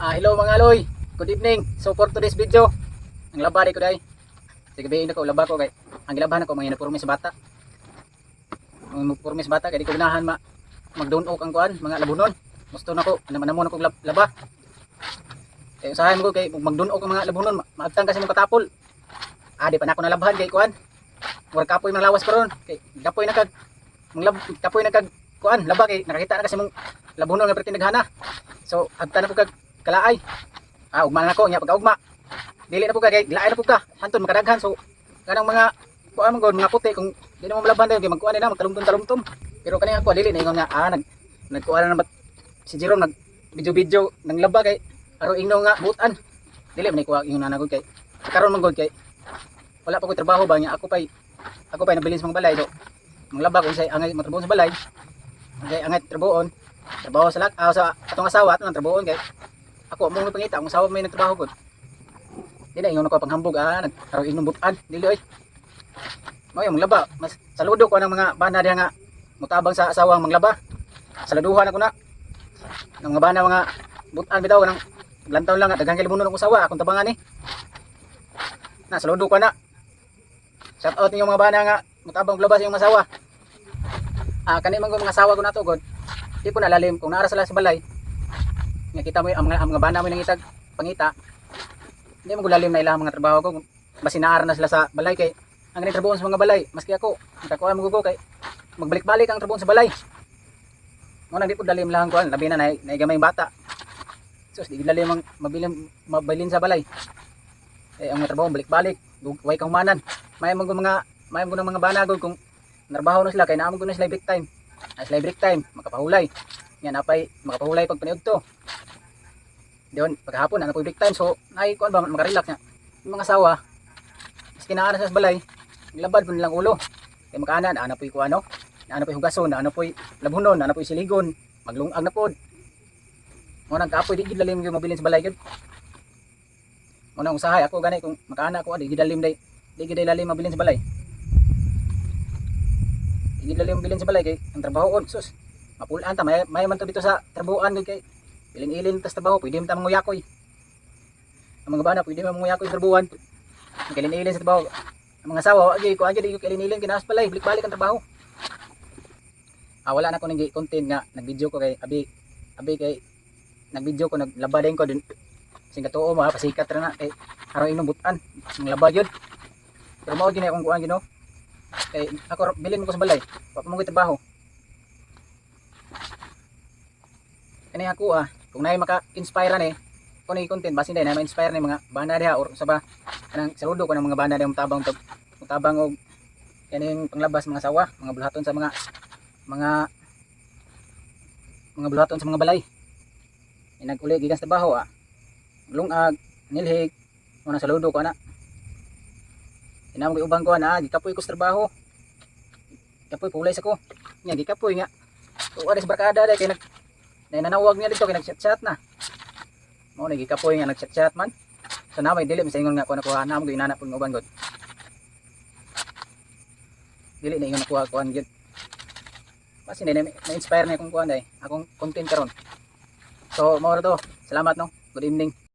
Ah, hello mga aloy. Good evening. So for today's video, ang labari ko day. Sige bayin ko laba ko kay ang gilabahan ko mga nagpurmis sa bata. Ang nagpurmis sa bata kay di ko ganahan ma magdunog ang kuan mga labunon. Gusto na ko naman mo na kog lab- laba. Kay usahay mo ko kay kung magdunog ang mga labunon ma- maagtang kasi mo katapol. Ah, di pa na ako nalabahan kay kuan. Mura kapoy mga lawas karon kay kapoy na kag mga lab kapoy na kag kuan laba kay nakakita na kasi mong labunon nga perti naghana. So, agta na po kag kalaay. Ah, ugma na ko nya pagka ugma. Dili na po ka kay laay na po ka. Anton makadaghan so kanang mga kuan man mga puti kung di na mo malaban dayon kay magkuan na magtalumtom-talumtom. Pero kani ako dili na ingon nga ah nag nagkuan na si Jerome nag video-video nang laba kay aro ingno nga butan. Dili man ko ingon na nagod kay karon man kay wala pa ko trabaho ba nya ako pay ako pay nabilin sa mga balay do. Manglaba ko say angay matrabaho sa balay. Angay angay trabahoon trabaho sa lag ah, sa atong asawa ato nang trabaho kay ako mo pangita ang asawa may nagtrabaho gud dili ingon ako panghambog ah nagkaroon inom butan dili oy. Mo yung laba. Mas saludo ko ng mga bana diha nga mutabang sa asawa ang manglaba. Saluduhan ako na. Ng mga bana mga butan bitaw nang lantaw lang daghang kalibunon ng asawa akong tabangan ni na saludo ko na. Shout out ninyo mga bana nga mutabang maglaba sa iyong asawa. Ah kani man mga asawa ko na to god. Di ko nalalim kung naara sila sa balay nga kita mo yung- mga, mga bana mo nang itag pangita. Hindi mo gulalim na ilang mga trabaho ko. Basi naara na sila sa balay kay ang trabaho sa mga balay maski ako nakakuha mo ko kay magbalik-balik ang trabaho sa balay. Mo nang di po dalim lang ko labi na na naigamay yung bata. Sus di dalim ang mabilin mabilin sa balay. Eh ang mga trabaho balik-balik way kang manan may mga mga may mga mga bana gud kung narbaho na sila kay naamon ko na sila break time. Ay sila break time makapahulay yan apay makapahulay pag paniud to. Diyon paghapon ano po break time? So nay kuan ba makarelax nya yung mga asawa maski naa na sa balay labad po nilang ulo. Kay makaanan ana po kuan ano ana po hugason ana po labhunon ana po siligon maglungag na pod. Mo nang kapoy di gid lalim yung mabilin sa balay gid mo nang usahay ako gani kung makaana ko di gid lalim day di gid lalim mabilin sa balay. Di gid lalim mabilin sa balay kay ang trabaho sus mapulaan ta may may man to dito sa trabuan kay ilin-ilin tas trabaho pwede man ta manguyakoy. Ang mga bana pwede man manguyakoy ang ilin-ilin sa trabaho. Ang mga asawa agi ko agi di ko ilin-ilin kinas palay balik-balik ang trabaho. Ah wala na ko nang content nga nag-video ko kay abi. Abi kay nag-video ko naglaba din ko din. Sing katuo mo ha pasikat ra na kay araw inom butan. Sing laba yun. Pero mao gini akong kuan gino. Kay ako bilin ko sa balay. Wa mo ko trabaho kani ako ah. Kung naay maka-inspire ni kung na content basin day na ma-inspire ni mga bana diha or sa ba kanang saludo ko ng mga bana diha mutabang tag mutabang og kaning panglabas mga sawa mga bulaton sa mga mga mga bulaton sa mga balay. Inaguli gikan sa trabaho ah. Lungag nilhig mo na saludo ko na inamo ko ubang ko na gikapoy ko sa trabaho. Gikapoy pulay sa ko. Nya gikapoy nga. Tuwa sa barkada day kay nag na nanawag niya dito kay nag-chat-chat na. Mo nagi kapoy nga nag-chat-chat man. So na may dili sa ingon nga ko nakuha na mo ginana pud uban gud. Dili na ingon nakuha kuan gid. Kasi na na-inspire na akong kuan day. Akong content karon. So mo to. Salamat no. Good evening.